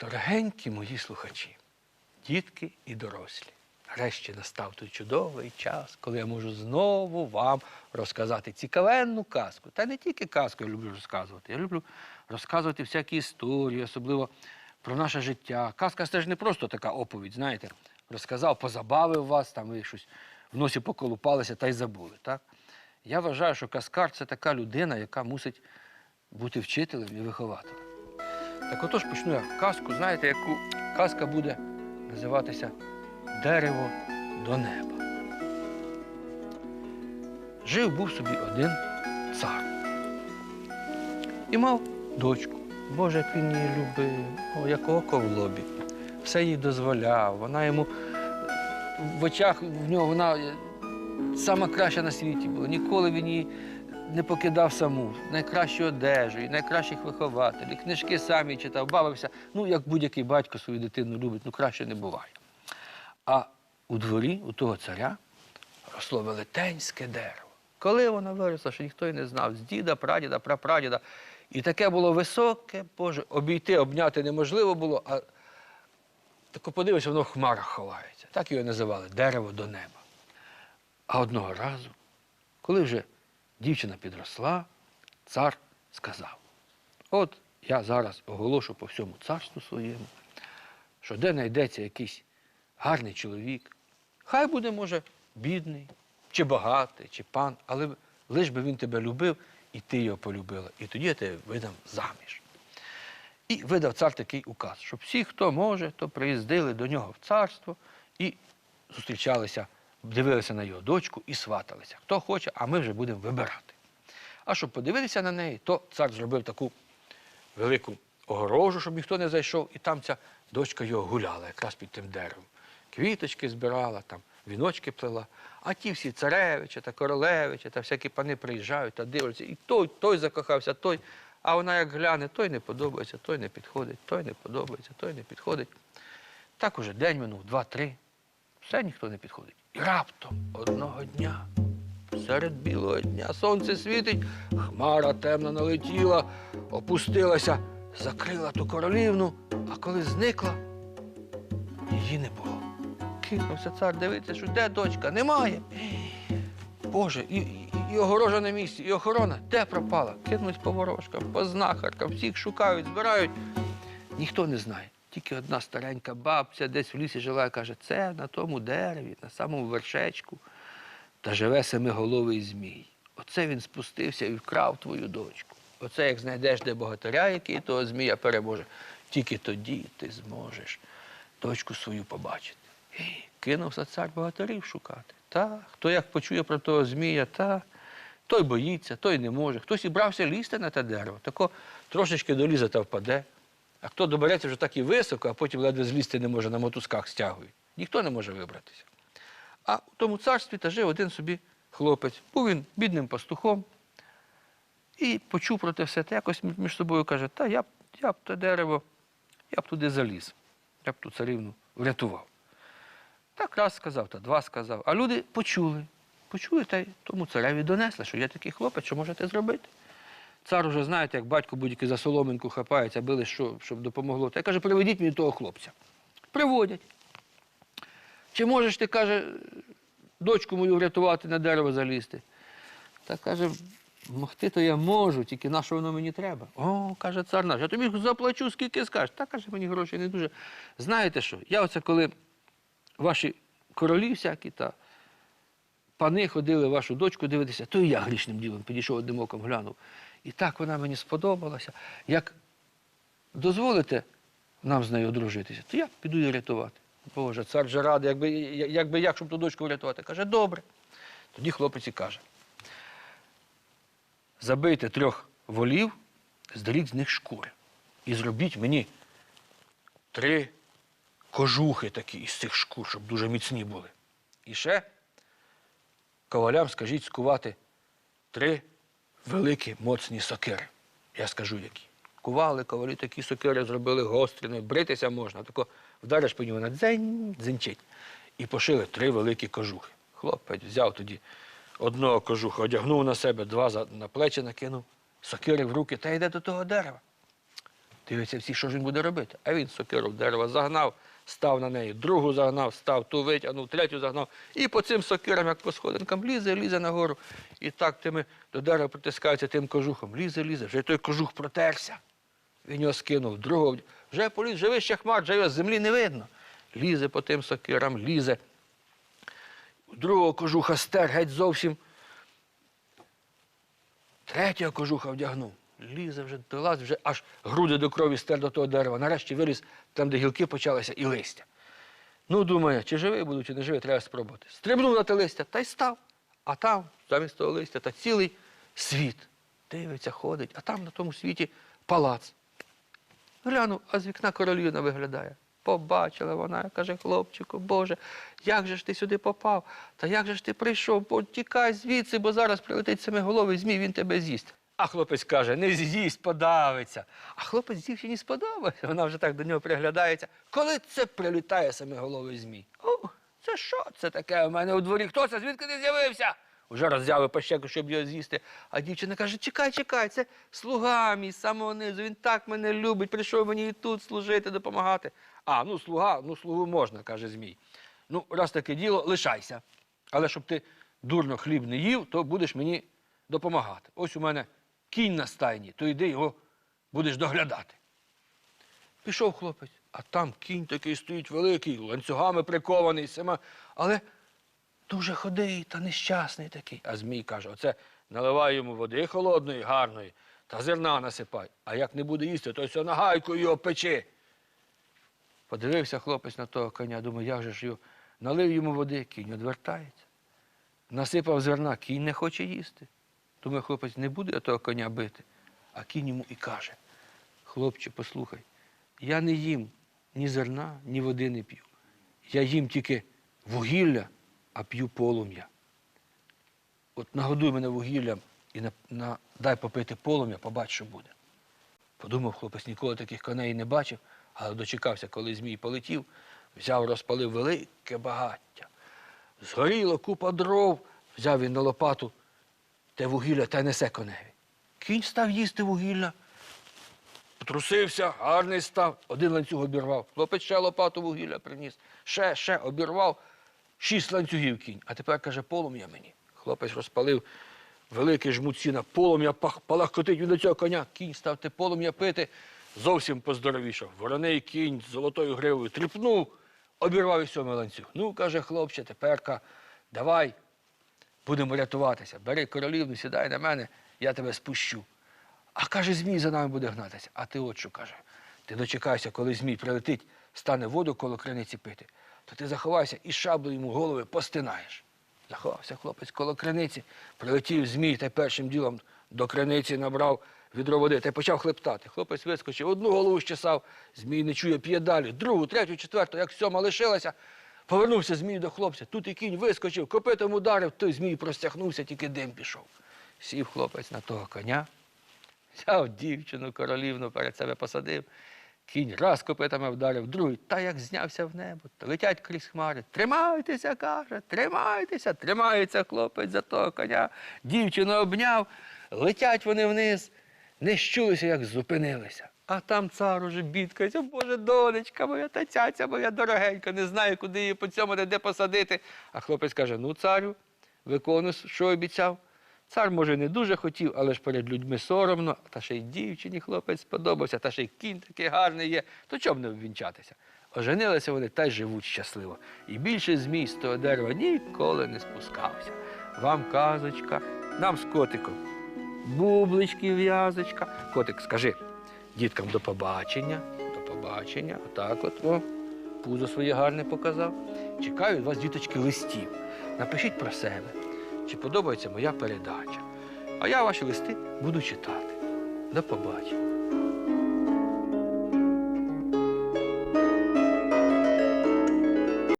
Дорогенькі мої слухачі, дітки і дорослі. Нарешті настав той чудовий час, коли я можу знову вам розказати цікавенну казку. Та не тільки казку я люблю розказувати. Я люблю розказувати всякі історії, особливо про наше життя. Казка це ж не просто така оповідь, знаєте, розказав, позабавив вас, там ви щось в носі поколупалися та й забули. Так? Я вважаю, що казкар це така людина, яка мусить бути вчителем і вихователем. Так отож почну я казку, знаєте, яку казка буде називатися Дерево до неба. Жив був собі один цар. І мав дочку. Боже, як він її любив, о, як око в лобі. Все їй дозволяв. Вона йому в очах в нього вона сама краща на світі була. Ніколи він її не покидав саму. Найкращу одежу, і найкращих вихователів, книжки самі читав, бавився. Ну, як будь-який батько свою дитину любить, ну краще не буває. А у дворі у того царя росло велетенське дерево. Коли воно виросло, що ніхто й не знав, з діда, прадіда, прапрадіда. І таке було високе, Боже, обійти, обняти неможливо було, а тако подивишся, воно в хмарах ховається. Так його називали дерево до неба. А одного разу, коли вже дівчина підросла, цар сказав: от я зараз оголошу по всьому царству своєму, що де знайдеться якийсь гарний чоловік, хай буде, може, бідний, чи багатий, чи пан, але лиш би він тебе любив, і ти його полюбила. І тоді я тебе видам заміж. І видав цар такий указ, щоб всі, хто може, то приїздили до нього в царство і зустрічалися, дивилися на його дочку і сваталися. Хто хоче, а ми вже будемо вибирати. А щоб подивитися на неї, то цар зробив таку велику огорожу, щоб ніхто не зайшов, і там ця дочка його гуляла якраз під тим деревом. Квіточки збирала, там, віночки плела. А ті всі царевичі та королевичі та всякі пани приїжджають та дивляться. І той, той закохався, той. А вона як гляне, той не подобається, той не підходить, той не подобається, той не підходить. Так уже день минув, два-три. Все ніхто не підходить. І раптом одного дня, серед білого дня, сонце світить, хмара темна налетіла, опустилася, закрила ту королівну, а коли зникла, її не було. Кинувся цар дивитися, що де дочка? Немає. Боже, і, і, огорожа на місці, і охорона де пропала? Кинуть по ворожкам, по знахаркам, всіх шукають, збирають. Ніхто не знає. Тільки одна старенька бабця десь в лісі жила і каже, це на тому дереві, на самому вершечку, та живе семиголовий змій. Оце він спустився і вкрав твою дочку. Оце як знайдеш де богатиря, який того змія переможе, тільки тоді ти зможеш дочку свою побачити. Кинувся цар богатирів шукати. Та, хто як почує про того змія, та той боїться, той не може. Хтось і брався лізти на те дерево, тако трошечки долізе та впаде. А хто добереться вже так і високо, а потім ледве злізти не може, на мотузках стягують. Ніхто не може вибратися. А в тому царстві та жив один собі хлопець. Був він бідним пастухом і почув про те все. Та якось між собою каже, та я б, я б те дерево, я б туди заліз, я б ту царівну врятував. Так раз сказав, та два сказав. А люди почули. Почули, та й тому цареві донесли, що є такий хлопець, що можете зробити. Цар уже, знаєте, як батько будь-який за соломинку хапається, били, що, щоб допомогло. Та й каже, приведіть мені того хлопця. Приводять. Чи можеш ти, каже, дочку мою врятувати на дерево залізти? Та каже, могти то я можу, тільки на що воно мені треба. О, каже цар наш, я тобі заплачу, скільки скажеш. Та каже, мені грошей не дуже. Знаєте що? Я оце коли ваші королі всякі та пани ходили вашу дочку дивитися, то і я грішним ділом підійшов одним оком глянув. І так вона мені сподобалася. Як дозволите нам з нею одружитися, то я піду її рятувати. Боже, цар же радий, якби, якби як, щоб ту дочку врятувати. Каже, добре. Тоді хлопець і каже: забийте трьох волів, здеріть з них шкури. І зробіть мені три кожухи такі із цих шкур, щоб дуже міцні були. І ще ковалям скажіть скувати три великі моцні сокири. Я скажу які. кували, ковалі такі сокири зробили гострими, бритися можна, тако вдариш по ньому на дзень, дзенчить. І пошили три великі кожухи. Хлопець взяв тоді одного кожуха, одягнув на себе, два на плечі накинув, сокири в руки та йде до того дерева. Дивиться всі, що ж він буде робити. А він сокиру в дерево загнав, став на неї, другу загнав, став, ту витягнув, третю загнав. І по цим сокирам, як по сходинкам, лізе, лізе нагору. І так тими до дерева притискається тим кожухом. Лізе, лізе. Вже той кожух протерся. Він його скинув, другого. Вже поліз, вже вище хмар, вже його з землі не видно. Лізе по тим сокирам, лізе. Другого кожуха стер геть зовсім. Третього кожуха вдягнув. Лізе вже долаз, вже аж груди до крові стер до того дерева. Нарешті виліз там, де гілки почалися, і листя. Ну, думає, чи живий буду, чи не живий, треба спробувати. Стрибнув на те листя та й став. А там, замість того листя, та цілий світ. Дивиться, ходить, а там на тому світі палац. Глянув, а з вікна королівна виглядає. Побачила вона, каже, хлопчику, Боже, як же ж ти сюди попав? Та як же ж ти прийшов? Бо Тікай звідси, бо зараз прилетить семиголовий змій, він тебе з'їсть. А хлопець каже, не з'їсть, подавиться. А хлопець дівчині сподобається, вона вже так до нього приглядається. Коли це прилітає семиголовий змій? О, це що це таке у мене у дворі? Хто це? Звідки ти з'явився? Уже роззяви пащеку, щоб його з'їсти. А дівчина каже: чекай, чекай, це слуга мій з самого низу. Він так мене любить, прийшов мені і тут служити, допомагати. А, ну слуга, ну слугу можна, каже Змій. Ну, раз таке діло, лишайся. Але щоб ти дурно хліб не їв, то будеш мені допомагати. Ось у мене кінь на стайні, то йди його будеш доглядати. Пішов хлопець, а там кінь такий стоїть великий, ланцюгами прикований, сама, але дуже ходий та нещасний такий. А Змій каже: оце наливай йому води холодної, гарної, та зерна насипай. А як не буде їсти, то все нагайкою його печи. Подивився хлопець на того коня, думає, як же ж його. Налив йому води, кінь відвертається. Насипав зерна, кінь не хоче їсти. Думає, хлопець не буде того коня бити. А кінь йому і каже: хлопче, послухай, я не їм ні зерна, ні води не п'ю. Я їм тільки вугілля, а п'ю полум'я. От нагодуй мене вугіллям і на, на, дай попити полум'я, побач, що буде. Подумав хлопець, ніколи таких коней не бачив, але дочекався, коли Змій полетів, взяв, розпалив велике багаття. Згоріло купа дров, взяв він на лопату те вугілля та несе коневі. Кінь став їсти вугілля. Потрусився, гарний став, один ланцюг обірвав. Хлопець ще лопату вугілля приніс. Ще, ще обірвав, шість ланцюгів кінь. А тепер каже, полум'я мені. Хлопець розпалив великий жмут сіна, полум'я палахкотить він до цього коня. Кінь став те полум'я пити, зовсім поздоровішав. Вороний кінь з золотою гривою тріпнув, обірвав і сьомий ланцюг. Ну, каже хлопче, теперка, давай, будемо рятуватися. Бери королівну, сідай на мене, я тебе спущу. А каже, Змій за нами буде гнатися. А ти от що каже, ти дочекайся, коли Змій прилетить, стане воду коло криниці пити, то ти заховайся і шаблею йому голови постинаєш. Заховався хлопець коло криниці, прилетів Змій та першим ділом до криниці набрав відро води та й почав хлептати. Хлопець вискочив, одну голову щесав, Змій не чує, п'є далі, другу, третю, четверту, як сьома лишилася. Повернувся Змій до хлопця. Тут і кінь вискочив, копитом ударив, той Змій простягнувся, тільки дим пішов. Сів хлопець на того коня, Взяв дівчину, королівну перед себе посадив. Кінь раз копитами вдарив, другий, та як знявся в небо, та летять крізь хмари. Тримайтеся, каже, тримайтеся, тримається хлопець за того коня. Дівчину обняв, летять вони вниз, не щулися, як зупинилися. А там цар уже бідкається, Боже, донечка моя, та цяця моя дорогенька, не знаю, куди її по цьому де посадити. А хлопець каже: ну, царю, виконуй, що обіцяв. Цар, може, не дуже хотів, але ж перед людьми соромно, та ще й дівчині хлопець сподобався, та ще й кінь такий гарний є, то чому не обвінчатися? Оженилися вони та й живуть щасливо. І більше змій з того дерева ніколи не спускався. Вам казочка, нам з котиком. Бублички, в'язочка. Котик, скажи діткам до побачення, до побачення. Отак от, о, пузо своє гарне показав. Чекаю від вас, діточки, листів. Напишіть про себе, чи подобається моя передача. А я ваші листи буду читати. До побачення.